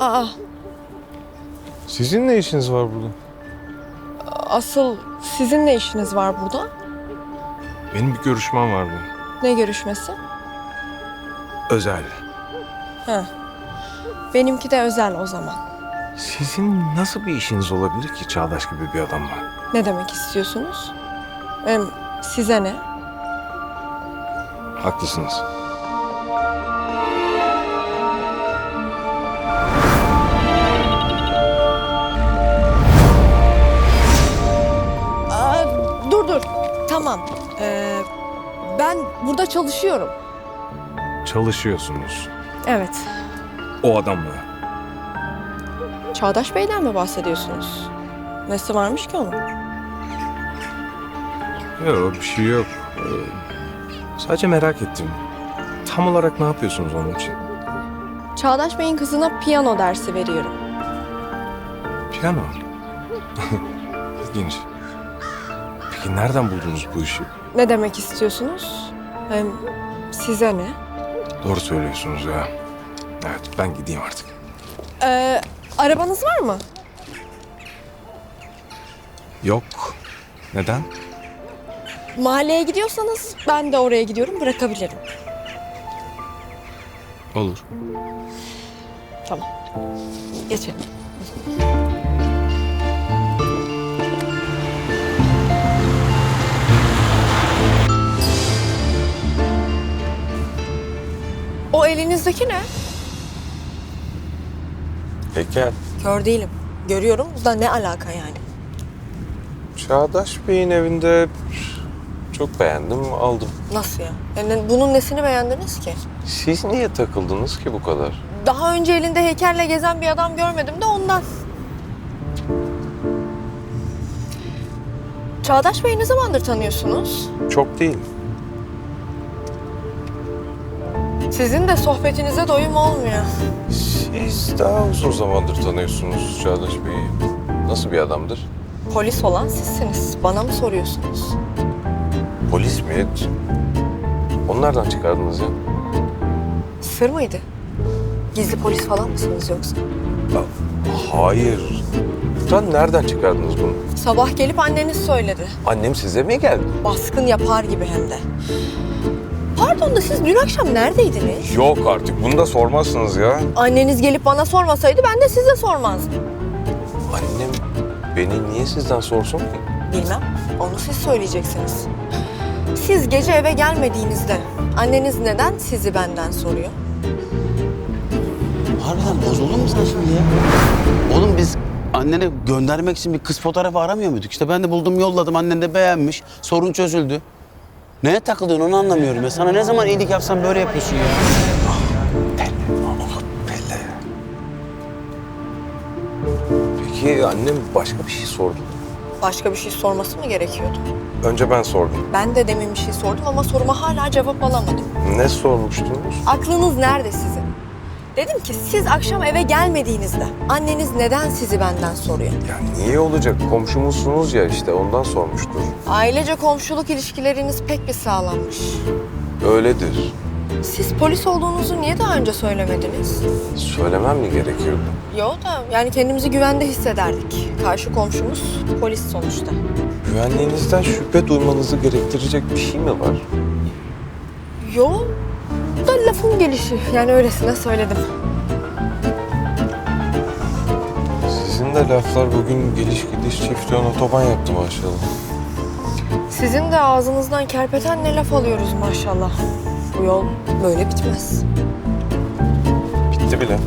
Aa, Sizin ne işiniz var burada? asıl sizin ne işiniz var burada? Benim bir görüşmem var burada. Ne görüşmesi? Özel. Ha. Benimki de özel o zaman. Sizin nasıl bir işiniz olabilir ki Çağdaş gibi bir adamla? Ne demek istiyorsunuz? Hem size ne? Haklısınız. Ee, ben burada çalışıyorum. Çalışıyorsunuz. Evet. O adamla. Çağdaş Bey'den mi bahsediyorsunuz? Nesi varmış ki onun? Yok bir şey yok. Ee, sadece merak ettim. Tam olarak ne yapıyorsunuz onun için? Çağdaş Bey'in kızına piyano dersi veriyorum. Piyano. İlginç. Peki nereden buldunuz bu işi? Ne demek istiyorsunuz? Hem size ne? Doğru söylüyorsunuz ya. Evet ben gideyim artık. Ee, arabanız var mı? Yok. Neden? Mahalleye gidiyorsanız ben de oraya gidiyorum bırakabilirim. Olur. Tamam. Geçelim. O elinizdeki ne? Heykel. Kör değilim. Görüyorum da ne alaka yani? Çağdaş Bey'in evinde çok beğendim, aldım. Nasıl ya? Yani bunun nesini beğendiniz ki? Siz niye takıldınız ki bu kadar? Daha önce elinde heykelle gezen bir adam görmedim de ondan. Çağdaş Bey'i ne zamandır tanıyorsunuz? Çok değil. Sizin de sohbetinize doyum olmuyor. Siz daha uzun zamandır tanıyorsunuz Çağdaş Bey'i. Nasıl bir adamdır? Polis olan sizsiniz. Bana mı soruyorsunuz? Polis mi? Onlardan çıkardınız ya. Sır mıydı? Gizli polis falan mısınız yoksa? Hayır. Sen nereden çıkardınız bunu? Sabah gelip anneniz söyledi. Annem size mi geldi? Baskın yapar gibi hem de. Pardon da siz dün akşam neredeydiniz? Yok artık bunu da sormazsınız ya. Anneniz gelip bana sormasaydı ben de size sormazdım. Annem beni niye sizden sorsun ki? Bilmem. Onu siz söyleyeceksiniz. Siz gece eve gelmediğinizde anneniz neden sizi benden soruyor? Harbiden bozuldun mu sen şimdi ya? Oğlum biz annene göndermek için bir kız fotoğrafı aramıyor muyduk? İşte ben de buldum yolladım annen de beğenmiş. Sorun çözüldü. Neye takılıyorsun onu anlamıyorum ya. Sana ne zaman iyilik yapsam böyle yapıyorsun ya. Pele. Peki annem başka bir şey sordu. Başka bir şey sorması mı gerekiyordu? Önce ben sordum. Ben de demin bir şey sordum ama soruma hala cevap alamadım. Ne sormuştunuz? Aklınız nerede sizin? Dedim ki siz akşam eve gelmediğinizde anneniz neden sizi benden soruyor? Ya niye olacak? Komşumuzsunuz ya işte ondan sormuştur. Ailece komşuluk ilişkileriniz pek bir sağlanmış. Öyledir. Siz polis olduğunuzu niye daha önce söylemediniz? Söylemem mi gerekiyordu? Yo da yani kendimizi güvende hissederdik. Karşı komşumuz polis sonuçta. Güvenliğinizden şüphe duymanızı gerektirecek bir şey mi var? Yo da lafın gelişi yani öylesine söyledim. Sizin de laflar bugün geliş gidiş çift yön otoban yaptı maşallah. Sizin de ağzınızdan kerpeten ne laf alıyoruz maşallah. Bu yol böyle bitmez. Bitti bile.